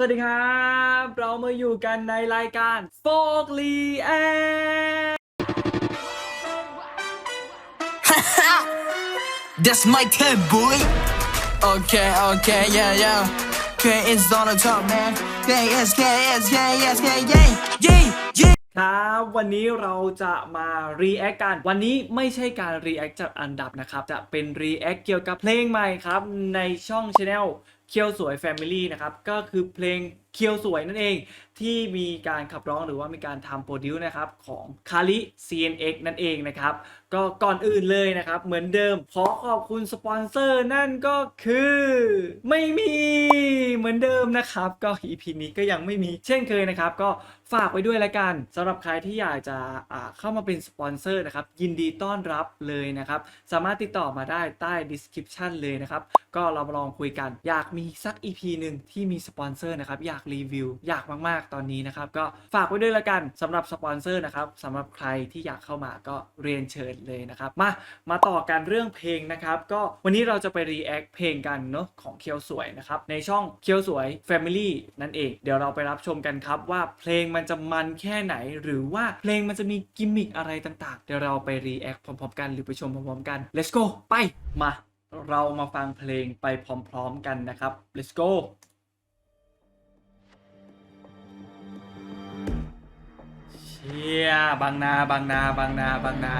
สวัสดีครับ เรามาอยู่กันในรายการโฟกลีแอ That's my type, boy. Okay, okay, yeah, yeah. K is on the top, man. K is, K is, K is, K, yeah, yeah, yeah. ครับวันนี้เราจะมา react กัน วันนี้ไม่ใช่การ react จากอันดับนะครับ จะเป็น react เกี่ยวกับเพลงใหม่ครับ ในช่อง Channel เคียวสวย Family นะครับ ก็คือเพลงเคียวสวยนั่นเองที่มีการขับร้องหรือว่ามีการทำโปรดิวนะครับของคาริ CNX นั่นเองนะครับ ก็ก่อนอื่นเลยนะครับ เหมือนเดิมขอขอบคุณสปอนเซอร์นั่นก็คือ ไม่มีเหมือนเดิมนะครับ ก็ EP นี้ก็ยังไม่มีเช่นเคยนะครับ ก็ฝากไว้ด้วยละกันสำหรับใครที่อยากจะอ่าเข้ามาเป็นสปอนเซอร์นะครับ ยินดีต้อนรับเลยนะครับ สามารถติดต่อมาได้ใต้ description เลยนะครับ ก็เรามาลองคุยกันอยากมีสัก EP หนึ่งที่มีสปอนเซอร์นะครับอยากรีวิว อยากมากๆตอนนี้นะครับ ก็ฝากไว้ด้วยละกันสำหรับสปอนเซอร์นะครับสำหรับใครที่อยากเข้ามาก็เรียนเชิญเลยนะครับ มามาต่อกันเรื่องเพลงนะครับก็วันนี้เราจะไป react เพลงกันเนาะของเคียวสวยนะครับในช่องเคียวสวย Family นั่นเอง เดี๋ยวเราไปรับชมกันครับว่าเพลงมันจะมันแค่ไหน หรือว่าเพลงมันจะมีกิมมิคอะไรต่างๆ เดี๋ยวเราไป react พร้อมๆกันหรือไปชมพร้อมๆกัน let's go ไปมา เรามาฟังเพลงไปพร้อมๆกันนะครับ let's go เชี่ยบางนาบางนาบางนาบางนา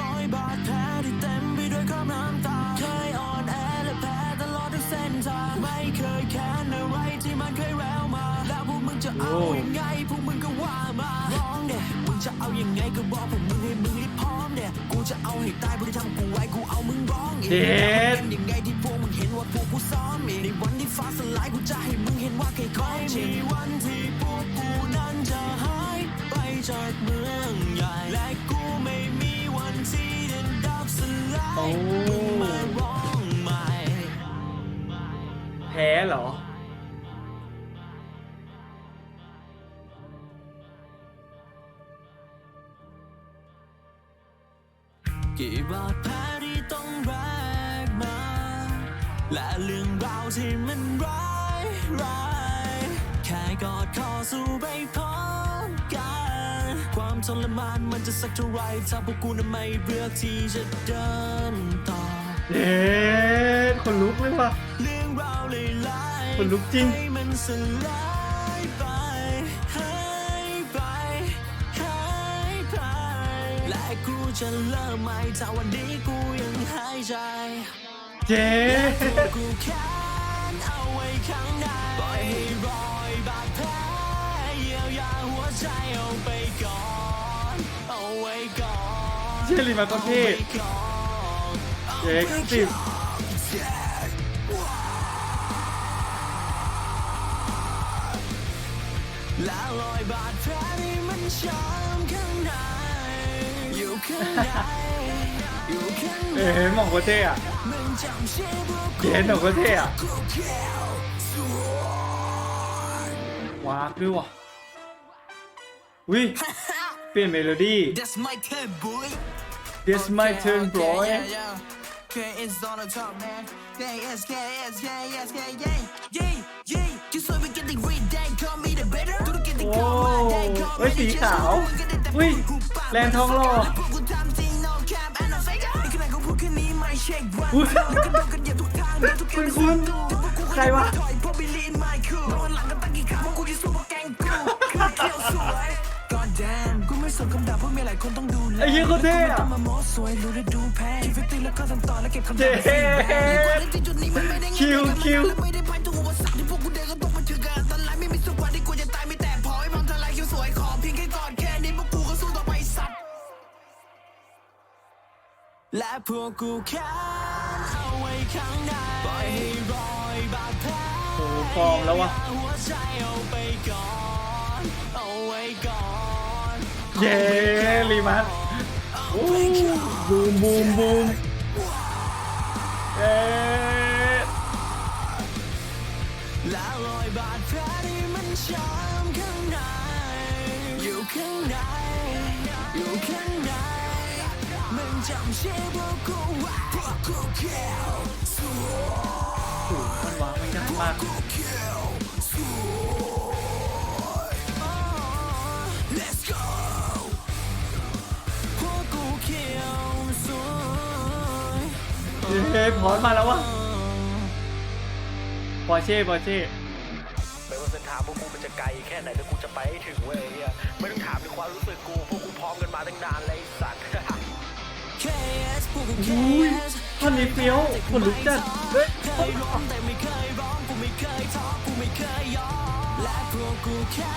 ร้อยบาดแผลที่เต็มไปด้วยความน้ำตา เคยอ่อนแอและแพ้ตลอดทุกเส้นทาง ไม่เคยแค้นอะไรที่มันเคยแววมา แล้วพวกมึงจะเอาโอ้ยังไงพวกมึงก็ว่ามาร้องเด็มึงจะเอายังไงก็บอกพวกมึงให้มึงรีบพร้อมเด็กูจะเอาให้ตายพวกที่ทำกูไว้กูเอามึงร้องอีกเจ็ด ชีวันที่พวกกูนั้นจะหายไปจากเมืองใหญ่และกูไม่มีวันที่จะดับสลายโอ้มึงมาร้องใหม่ แพ้เหรอ กี่บาดแผลที่ต้องแบกมา และเรื่องราวที่ อดคอสู้ไปพร้อมกัน ความทรมานมันจะสักเท่าไรถ้าพวกกูนั้นไม่เลือกที่จะเดินต่อเย้คนลุกเลยว่ะเรื่องราวเลยลายขนลุกจริงให้มันสลายไปหายไปหายไปและกูจะเริ่มใหม่ถ้าวันนี้กูยังหายใจเจ๊ กูแค้นเอาไว้ข้างในปล่อยให้รอ ยบาดแผลเยียวยาหัวใจเอาไปก่อน เอาไว้ก่อนเชี่ยลีมาก็เท่เอาไว้ก่อนเจ๊ก็สิบและรอยบาดแผลที่มันช้ำข้างในอยู่ข้างในอยู่ข้างในเอ๊ะหมองโคตรเท่อะมันจำชื่อพวกเจ๊หมองโคตรเท่อะกูแก้วสวย ว้ากด้วยว่ะวิเปลี่ยนเมโลดี้ That's my turn boy This my turn bro K is on the top man K is K is K is K yeah yeah yeah ที่สวยเป็นกันติ read that call me the better ธุรกิจที่โอ้เข้ามาได้ call me เฮ้ย the สี just ขาวรู้อุ้ยแลนทองหล่อพวกกูทำจริง no cap and no fake ในขณะของพวกแค่นี้ไม่เช็ควันอุ๊ยแล้วก็โดนกันเหยียบทุกทางเดินทุกคุณคุณใครวะ คือเขียวสวย God damn กูไม่สนคำด่าเพราะมีหลายคนต้องดูแลไอ้เหี้ยโคตรเท่อะมาโมสวยรู้ฤดูแพ้คิดฟิตติ้งแล้วก็ทำต่อแล้วเก็บคำเจ๊ด่าฟรีแบงอยู่กว่าเล่นที่จุดนี้มันไม่ได้ง่ายคิวคิว และไม่ได้ไปทุกอุปสรรคที่พวกกูเดินก็ต้องมาถึงกันอันตรายไม่มีสุขวันที่กูจะตายไม่แต่พอให้พังทลายคิวสวยขอเพียงแค่กอดแค่นี้พวกกูก็สู้ต่อไปสัตว์และพวกกูแค้นเอาไว้ข้างในปล่อยให้รอยบาดแผล โอ้โหฟอร์มแล้ววะ หัวใจเอาไปก่อนเอา ไว้ก่อนเย้ลีมัสโอ้บูมบูมบูมเอ๊ะและรอยบาดแผลที่มันช้ำข้างในอยู่ข้างในอยู่ข้างในมันจำชื่อพวกกูไว้พวกกูเขียวสวยโอ้โหมันวางไม่ยากมาก เฮ้ยพอสมาแล้ววะปอร์เช่ปอร์เช่ไม่ว่าเส้นทางพวกกูมันจะไกลแค่ไหนแต่กูจะไปให้ถึงเว้ยเหี้ยไม่ต้องถามถึงความรู้สึกกูพวกกูพร้อมกันมาตั้งนานเลยไอ้สัตว์ KS พวกกูอุ้ย KS ท่อนนี้เฟี้ยวขนลุกจัดเฮ้ยเคยร้องแต่ไม่เคยร้องกูไม่เคยท้อกูไม่เคยยอมและพวกกูแค้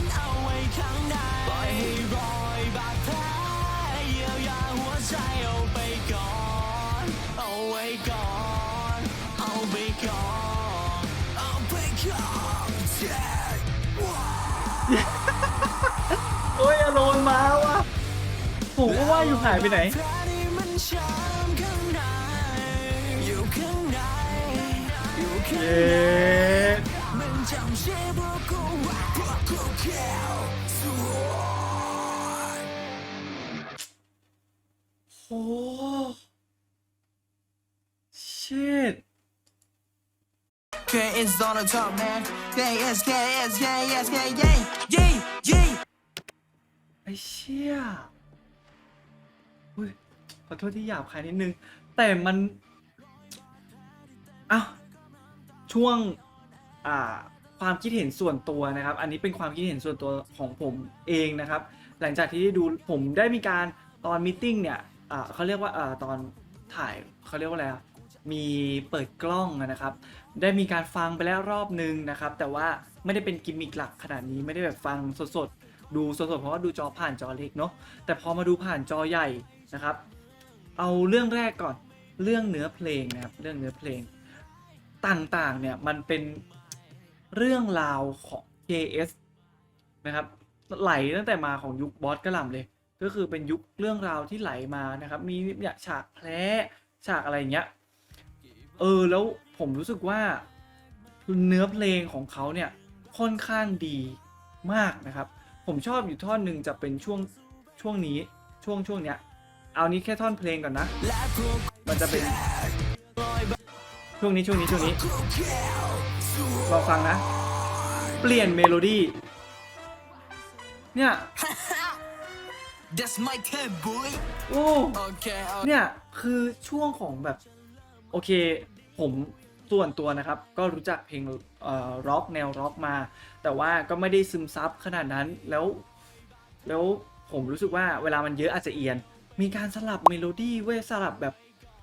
นเอาไว้ข้างในปล่อยให้รอยบาดแผลเยียวยาหัวใจเอาไปก่อนเอา ไว้ก่อน เอาไปก่อน เอาไปก่อนเจ็บโอ้ยอโลนมาว่ะผมก็ว่าอยู่หายไปไหนแผลที่มันช้ำข้างในอยู่ข้างในอยู่ข้างเยใน้มันจำชื่อพวกกูไว้พวกกูเขียวสว KS on the top man KS KS KS KS yay yay yay ไอ้เชี่ยอุ้ยขอโทษที่หยาบคายนิดนึง แต่มันอ้าวช่วง อ่า ความคิดเห็นส่วนตัวนะครับ อันนี้เป็นความคิดเห็นส่วนตัวของผมเองนะครับ หลังจากที่ได้ดูผมได้มีการตอนมตติ팅เนี่ยอ่าเขาเรียกว่าอ่าตอนถ่ายเขาเรียกว่าอะไรอะมีเปิดกล้องนะครับ ได้มีการฟังไปแล้วรอบนึงนะครับ แต่ว่าไม่ได้เป็นกิมมิคหลักขนาดนี้ไม่ได้แบบฟังสดๆ ดูสดๆ เพราะว่าดูจอผ่านจอเล็กเนาะแต่พอมาดูผ่านจอใหญ่นะครับ เอาเรื่องแรกก่อนเรื่องเนื้อเพลงนะครับเรื่องเนื้อเพลงต่างๆเนี่ยมันเป็นเรื่องราวของ KS นะครับไหลตั้งแต่มาของยุคบอสกระหล่ำเลย ก็คือเป็นยุคเรื่องราวที่ไหลมานะครับ มีเนี่ยฉากแผลฉากอะไรอย่างเงี้ยเออแล้ว ผมรู้สึกว่าเนื้อเพลงของเขาเนี่ยค่อนข้างดีมากนะครับ ผมชอบอยู่ท่อนหนึ่งจะเป็นช่วงช่วงนี้ช่วงช่วงเนี้ย เอานี้แค่ท่อนเพลงก่อนนะและพวกมันจะเป็นรอยบาดช่วงนี้ช่วงนี้ช่วงนี้กูเขียวสวยลองฟังนะ เปลี่ยนเมโลดี้เนี่ย That's my cat boy โอ้โอเคโอเคเนี่ยคือช่วงของแบบ โอเค ผม ส่วนตัวนะครับก็รู้จักเพลงร็อกแนวร็อกมา แต่ว่าก็ไม่ได้ซึมซับขนาดนั้นแล้ว แล้วผมรู้สึกว่าเวลามันเยอะอาจจะเอียน มีการสลับเมโลดี้เว้ยสลับแบบ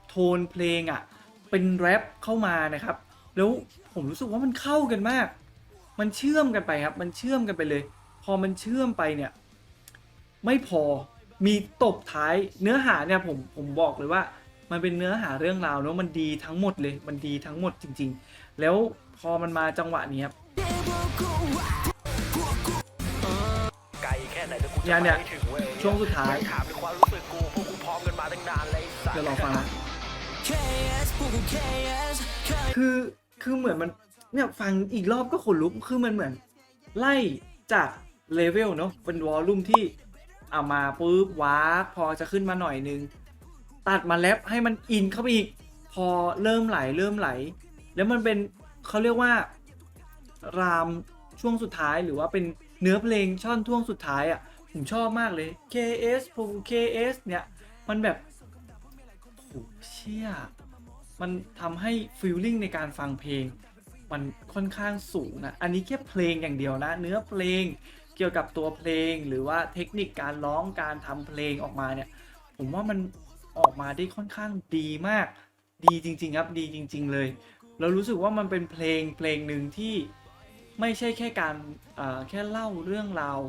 โทนเพลงอะ่ะเป็นแรปเข้ามานะครับ แล้วผมรู้สึกว่ามันเข้ากันมาก มันเชื่อมกันไปครับ มันเชื่อมกันไปเลย พอมันเชื่อมไปเนี่ย ไม่พอมีตบท้ายเนื้อหาเนี่ยผมผมบอกเลยว่า มันเป็นเนื้อหาเรื่องราวเนอะมันดีทั้งหมดเลยมันดีทั้งหมดจริง ๆ แล้วพอมันมาจังหวะนี้ครับไกลแค่ไหนแต่กูจะเนี่ยไปเนี่ยให้ถึงเว้ยช่วงสุดท้ายไม่ต้องถามถึงความรู้สึกกูพวกกูพร้อมกันมาตั้งนานเลยไอ้สัตว์เดี๋ยวลองฟังนะ KS พวกกู KS เคยคือ คือเหมือนมัน เนี่ยฟังอีกรอบก็ขนลุก คือมันเหมือน ไล่จากเลเวลเนาะเป็นวอลลุ่มที่เอามาปุ๊บว้าร์ปพอจะขึ้นมาหน่อยนึง ตัดมาแรปให้มันอินเข้าไปอีก พอเริ่มไหลเริ่มไหล แล้วมันเป็นเขาเรียกว่า รามช่วงสุดท้ายหรือว่าเป็นเนื้อเพลงช่อนท่วงสุดท้ายอะ่ะผมชอบมากเลย KS ผม KS เนี่ยมันแบบโหเชี่ยมันทำให้ฟีลลิ่งในการฟังเพลง มันค่อนข้างสูงนะ อันนี้แค่เพลงอย่างเดียวนะ เนื้อเพลงเกี่ยวกับตัวเพลงหรือว่าเทคนิคการร้องการทำเพลงออกมาเนี่ย ผมว่ามัน ออกมาได้ค่อนข้างดีมาก ดีจริง ๆ ครับดีจริง ๆ เลย เรารู้สึกว่ามันเป็นเพลงเพลงหนึ่งที่ไม่ใช่แค่การแค่เล่าเรื่องราว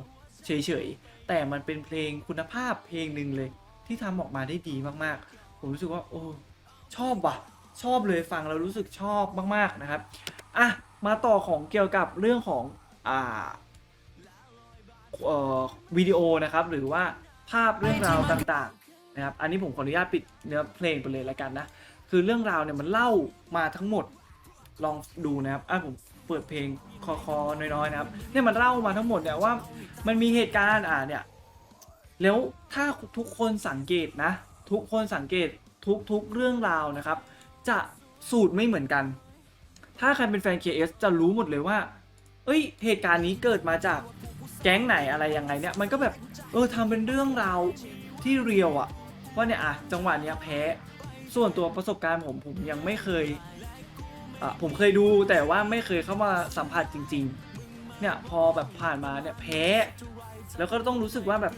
เฉยๆ แต่มันเป็นเพลงคุณภาพเพลงหนึ่งเลย ที่ทำออกมาได้ดีมากๆ ผมรู้สึกว่าโอ้ชอบว่ะ ชอบเลยฟังแล้วรู้สึกชอบมากๆนะครับอะมาต่อของเกี่ยวกับเรื่องของอ่าวิดีโอนะครับหรือว่าภาพเรื่องราวต่างๆ นะครับ อันนี้ผมขออนุญาตปิดเนื้อเพลงไปเลยแล้วกันนะ คือเรื่องราวเนี่ยมันเล่ามาทั้งหมด ลองดูนะครับอะผมเปิดเพลงคอคอน้อยๆนะครับ เนี่ยมันเล่ามาทั้งหมดเนี่ยว่ามันมีเหตุการณ์อ่าเนี่ย แล้วถ้าทุกคนสังเกตนะททุกคนสังเกตทุกๆเรื่องราวนะครับ จะสูตรไม่เหมือนกัน ถ้าใครเป็นแฟน KS จะรู้หมดเลยว่า เอ้ย เหตุการณ์นี้เกิดมาจากแก๊งไหนอะไรยังไงเนี่ย มันก็แบบ เออทำเป็นเรื่องราวที่เรียวอะ ว่าเนี่ยอะจังหวะเนี้ยแพ้ ส่วนตัวประสบการณ์ผมผมยังไม่เคยอะผมเคยดูแต่ว่าไม่เคยเข้ามาสัมผัสจริง ๆ เนี่ยพอแบบผ่านมาเนี่ยแพ้ แล้วก็ต้องรู้สึกว่าแบบ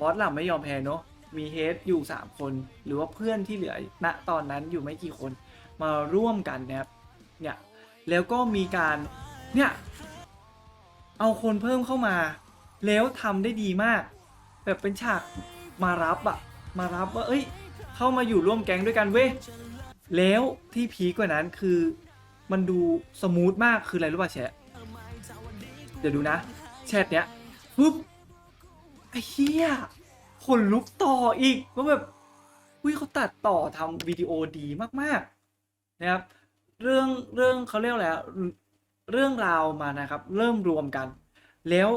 บอสหลับไม่ยอมแพ้เนอะมีเฮดอยู่ 3 คน หรือว่าเพื่อนที่เหลือณตอนนั้นอยู่ไม่กี่คนมาร่วมกันนะครับเนี่ยแล้วก็มีการเนี่ยเอาคนเพิ่มเข้ามา แล้วทำได้ดีมาก แบบเป็นฉากมารับอะ มารับว่าเอ้ย เข้ามาอยู่ร่วมแก๊งด้วยกันเว้ยแล้วที่พีกว่านั้นคือมันดูสมูทมากคืออะไรรู้ป่ะแชะเดี๋ยวดูนะ แชทเนี้ยปุ๊บไอ้เหี้ยขนลุกต่ออีกว่าแบบอุ้ยเขาตัดต่อทำวิดีโอดีมากๆนะครับ เรื่องเรื่องเขาเรียกอะไรเรื่องราวมานะครับ เริ่มรวมกัน แล้ว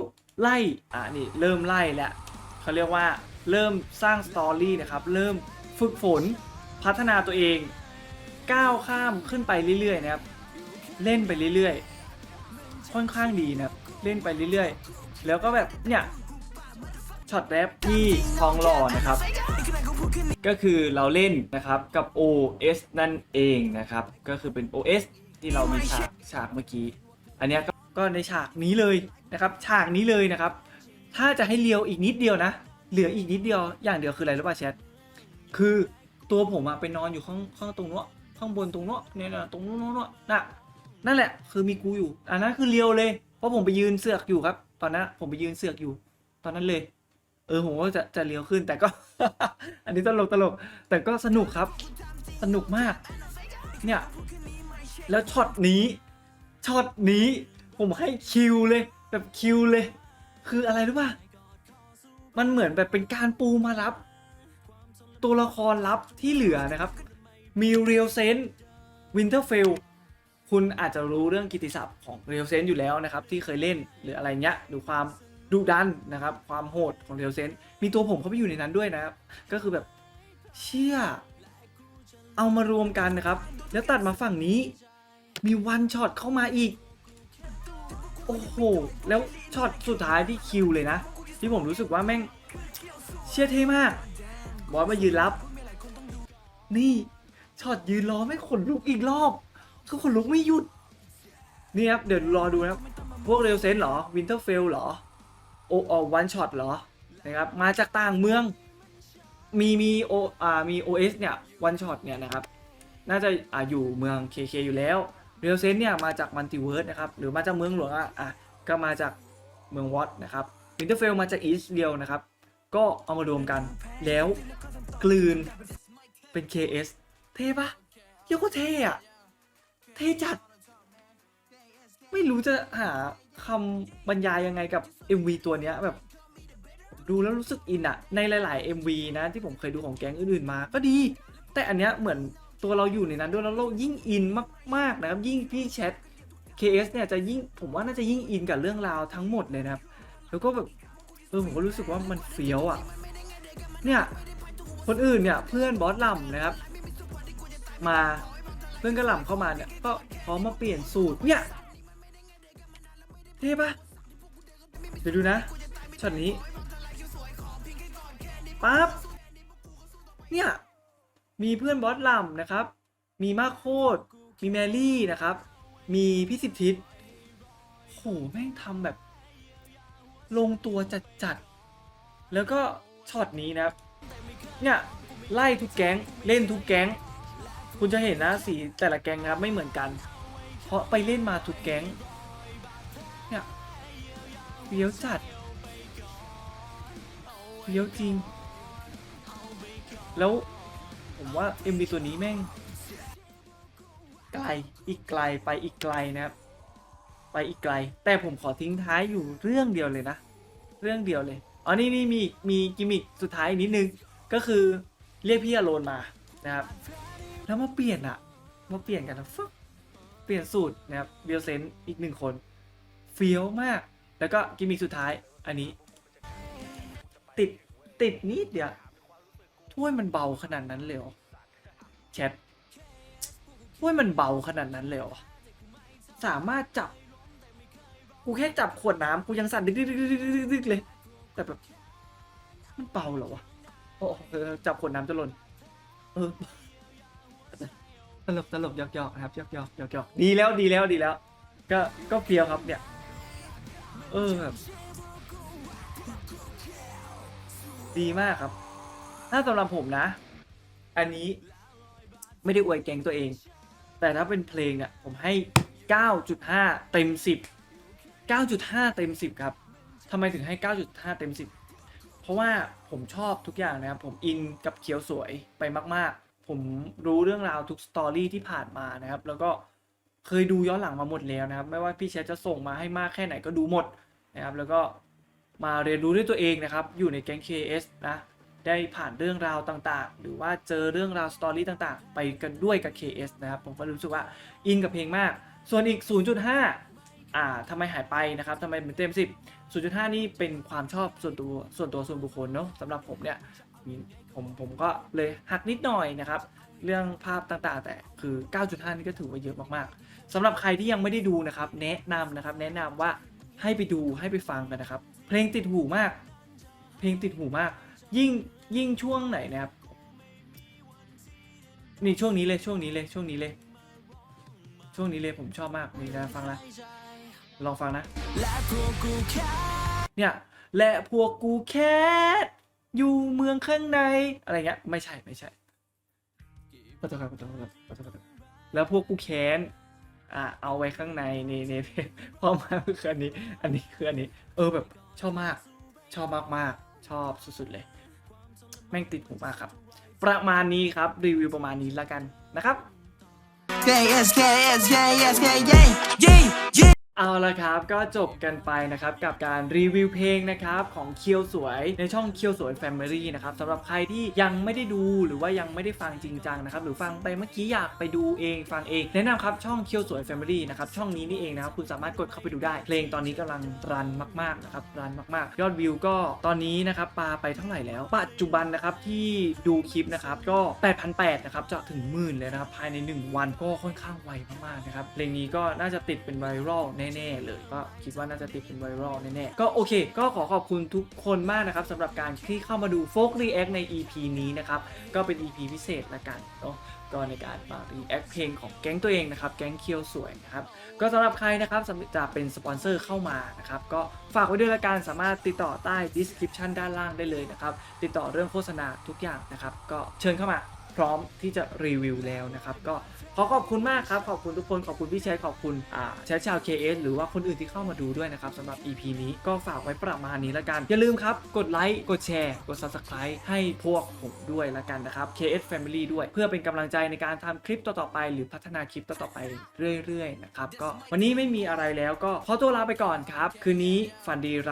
ไล่อ่านี่เริ่มไล่แล้วเขาเรียกว่า เริ่มสร้างสตอรี่นะครับ เริ่มฝึกฝนพัฒนาตัวเอง ก้าวข้ามขึ้นไปเรื่อยๆนะครับ เล่นไปเรื่อยๆ ค่อนข้างดีนะครับ เล่นไปเรื่อยๆ แล้วก็แบบเนี่ยช็อตแรปที่ทองหล่อนะครับ ก็คือเราเล่นนะครับกับ OS นั่นเองนะครับ ก็คือเป็น OS ที่เรามีฉากฉากเมื่อกี้ อันนี้ก็ก็ในฉากนี้เลยนะครับ ฉากนี้เลยนะครับ ถ้าจะให้เลียวอีกนิดเดียวนะ เหลืออีกนิดเดียวอย่างเดียวคืออะไรรู้ป่ะแชทคือตัวผมอะไปนอนอยู่ข้างข้างตรงนู้นข้างบนตรงนู้นเนี่ยนะตรงนู้นนู้นน่ะนั่นแหละ คือมีกูอยู่ อันนั้นคือเลียวเลย เพราะผมไปยืนเสือกอยู่ครับ ตอนนั้นผมไปยืนเสือกอยู่ ตอนนั้นเลย เออผมว่าจะจะเลี้ยวขึ้นแต่ก็ อันนี้ตลกตลก แต่ก็สนุกครับ สนุกมาก เนี่ย แล้วช็อตนี้ช็อตนี้ ผมให้คิวเลย แบบคิวเลย คืออะไรรู้ป่ะ มันเหมือนแบบเป็นการปูมารับ ตัวละครลับที่เหลือนะครับ มีเรียลเซนวินเทอร์เฟลคุณอาจจะรู้เรื่องกิติศัพท์ของเรียลเซนอยู่แล้วนะครับ ที่เคยเล่นหรืออะไรเงี้ยหรือความดุดันนะครับ ความโหดของเรียลเซนมีตัวผมเข้าไปอยู่ในนั้นด้วยนะครับ ก็คือแบบเชี่ยเอามารวมกันนะครับ แล้วตัดมาฝั่งนี้ มีวันช็อตเข้ามาอีก โอ้โห แล้วช็อตสุดท้ายที่คิวเลยนะ ที่ผมรู้สึกว่าแม่งเชี่ยเท่มาก บอสมายืนรับ นี่ช็อตยืนรอไม่งขนลุกอีกรอบคือขนลุกไม่หยุด นี่ครับ เดี๋ยวรอดูนะครับ พวกเรลเซนเหรอ วินเทอร์เฟลหรอ โออวันช็อตเหรอ นะครับ มาจากต่างเมือง มีมีโออ่ามีโอเอสเนี่ยวันช็อตเนี่ยนะครับ น่าจะอ่าอยู่เมือง KK อยู่แล้ว เรลเซนเนี่ยมาจากมัลติเวิร์สนะครับ หรือมาจากเมืองหลวงอะอะก็มาจากเมืองวอตนะครับ วินเทอร์เฟลมาจากอีสเดียวนะครับ ก็เอามารวมกันแล้วกลืนเป็น KS เท่ปะเรียกว่าเท่อะเท่จัด ไม่รู้จะหาคำบรรยายยังไงกับ MV ตัวเนี้ยแบบ ดูแล้วรู้สึกอินอะในหลาย ๆ MV นะที่ผมเคยดูของแก๊งอื่น ๆ มา ก็ดี แต่อันเนี้ยเหมือนตัวเราอยู่ในนั้นด้วยแล้วเรายิ่งอินมาก ๆ นะครับ ยิ่งพี่แชท KS เนี่ยจะยิ่งผมว่าน่าจะยิ่งอินกับเรื่องราวทั้งหมดเลยนะครับ แล้วก็แบบเออผมก็รู้สึกว่ามันเฟี้ยวอะเนี่ยคนอื่นเนี่ยเพื่อนบอสลำนะครับ มาเพื่อนกระหล่ำเข้ามาเนี่ยก็พร้อมมาเปลี่ยนสูตรเนี่ยเท่ปะเดี๋ยวดูนะช็อตนี้ปั๊บเนี่ยมีเพื่อนบอสลัมนะครับ มีมาโคดมีแมรี่นะครับ มีพี่สิบทิศโหแม่งทำแบบ ลงตัวจัดจัดๆแล้วก็ช็อตนี้นะครับ เนี่ยไล่ทุกแก๊งเล่นทุกแก๊ง คุณจะเห็นนะสีแต่ละแก๊งนะครับไม่เหมือนกัน เพราะไปเล่นมาทุกแก๊ง เนี่ยเฟี้ยวจัดเฟี้ยวจริง แล้วผมว่า MV ตัวนี้แม่ง ไกลอีกไกลไปอีกไกลนะครับ ไปอีกไกล แต่ผมขอทิ้งท้ายอยู่เรื่องเดียวเลยนะ เรื่องเดียวเลยอ๋อนี่นี่มีมีกิมมิคสุดท้ายนิดนึงก็คือเรียกพี่อโรนมานะครับ แล้วมาเปลี่ยนอะมาเปลี่ยนกันนะฟึ๊บเปลี่ยนสูตรนะครับเบียลเซนอีกหนึ่งคนเฟี้ยวมาก แล้วก็กิมมิคสุดท้ายอันนี้ ติดติดนิดเดียวถ้วยมันเบาขนาดนั้นเลยเหรอแชทถ้วยมันเบาขนาดนั้นเลยเหรอสามารถจับ กูแค่จับขวดน้ำกูยังสั่นดึกดึกดึกดึกดึกดึกเลย แต่แบบ มันเบาเหรอวะโอ้เออจับขวดน้ำจะหล่นเออตลกตลกหยอกหยอกนะครับหยอกหยอกหยอกหยอกดีแล้วดีแล้วดีแล้ว ก็ก็เพียวครับเนี่ย เออแบบดีมากครับ ถ้าสำหรับผมนะ อันนี้ไม่ได้อวยแกงตัวเอง แต่ถ้าเป็นเพลงอะ ผมให้ 9.5 เต็ม 10 9.5 เต็ม 10 ครับทำไมถึงให้ 9.5 เต็ม 10 เพราะว่าผมชอบทุกอย่างนะครับ ผมอินกับเคียวสวยไปมาก ๆ ผมรู้เรื่องราวทุกสตอรี่ที่ผ่านมานะครับ แล้วก็เคยดูย้อนหลังมาหมดแล้วนะครับ ไม่ว่าพี่เชจะส่งมาให้มากแค่ไหนก็ดูหมดนะครับ แล้วก็มาเรียนรู้ด้วยตัวเองนะครับ อยู่ในแก๊ง KS นะ ได้ผ่านเรื่องราวต่างๆ หรือว่าเจอเรื่องราวสตอรี่ต่างๆ ไปกันด้วยกับ KS นะครับ ผมก็รู้สึกว่าอินกับเพลงมาก ส่วนอีก 0.5 อ่าทำไมหายไปนะครับทำไมเป็นเต็ม 10 0.5 นี่เป็นความชอบส่วนตัวส่วนตัวส่วนบุคคลเนาะสำหรับผมเนี่ยผมผมก็เลยหักนิดหน่อยนะครับ เรื่องภาพต่างๆ แต่คือ 9.5 นี่ก็ถือว่าเยอะมากๆสำหรับใครที่ยังไม่ได้ดูนะครับ แนะนำนะครับแนะนำว่าให้ไปดูให้ไปฟังกันนะครับ เพลงติดหูมาก เพลงติดหูมาก ยิ่งยิ่งช่วงไหนนะครับนี่ช่วงนี้เลยช่วงนี้เลยช่วงนี้เลย ช่วงนี้เลยผมชอบมากนี่นะฟังนะ ลองฟังนะ และพวกกูแค่เนี่ย และพวกกูแค่อยู่เมืองข้างใน อะไรเงี้ย ไม่ใช่ไม่ใช่ขอโทษครับขอโทษครับขอโทษครับแล้วพวกกูแค้นอะเอาไว้ข้างในนี่นี่พอมาคืออันนี้ อันนี้คืออันนี้ เออแบบชอบมาก ชอบมากมากๆชอบสุดๆเลย แม่งติดหูมากครับ ประมาณนี้ครับรีวิวประมาณนี้แล้วกันนะครับ KS KS KS KS yeah yeah เอาละครับก็จบกันไปนะครับกับการรีวิวเพลงนะครับของเคียวสวยในช่องเคียวสวย Family นะครับสำหรับใครที่ยังไม่ได้ดูหรือว่ายังไม่ได้ฟังจริงจังนะครับหรือฟังไปเมื่อกี้อยากไปดูเองฟังเองแนะนำครับช่องเคียวสวย Family นะครับช่องนี้นี่เองนะครับคุณสามารถกดเข้าไปดูได้ เพลงตอนนี้กำลังรันมากๆนะครับรันมากๆ ยอดวิวก็ตอนนี้นะครับปาไปเท่าไหร่แล้ว ปัจจุบันนะครับที่ดูคลิปนะครับก็ 8,800นะครับจะถึงหมื่นเลยนะครับภายใน 1 วันก็ค่อนข้างไวมากๆนะครับเพลงนี้ก็น่าจะติดเป็นไวรัลในแน่ๆเลยก็คิดว่าน่าจะติดเป็นไวรัลแน่ๆก็โอเค ก็ขอขอบคุณทุกคนมากนะครับสำหรับการที่เข้ามาดูโฟกรีแอคใน EP นี้นะครับ ก็เป็น EP พิเศษละกันเนาะก็ในการมารีแอคเพลงของแก๊งตัวเองนะครับ แก๊งเคียวสวยนะครับ ก็สำหรับใครนะครับสำหรับจะเป็นสปอนเซอร์เข้ามานะครับ ก็ฝากไว้ด้วยละกันสามารถติดต่อใต้ description ด้านล่างได้เลยนะครับ ติดต่อเรื่องโฆษณาทุกอย่างนะครับ ก็เชิญเข้ามา พร้อมที่จะรีวิวแล้วนะครับ ก็ขอขอบคุณมากครับ ขอบคุณทุกคน ขอบคุณพี่แชทขอบคุณอ่าแชทชาว KS หรือว่าคนอื่นที่เข้ามาดูด้วยนะครับสำหรับ EP นี้ก็ฝากไว้ประมาณนี้ละกัน อย่าลืมครับ กดไลค์ กดแชร์ กด Subscribe ให้พวกผมด้วยละกันนะครับ KS Family ด้วย เพื่อเป็นกำลังใจในการทำคลิปต่อๆไป หรือพัฒนาคลิปต่อๆไปเรื่อยๆนะครับ ก็วันนี้ไม่มีอะไรแล้วก็ขอตัวลาไปก่อนครับ คืนนี้ฝันดี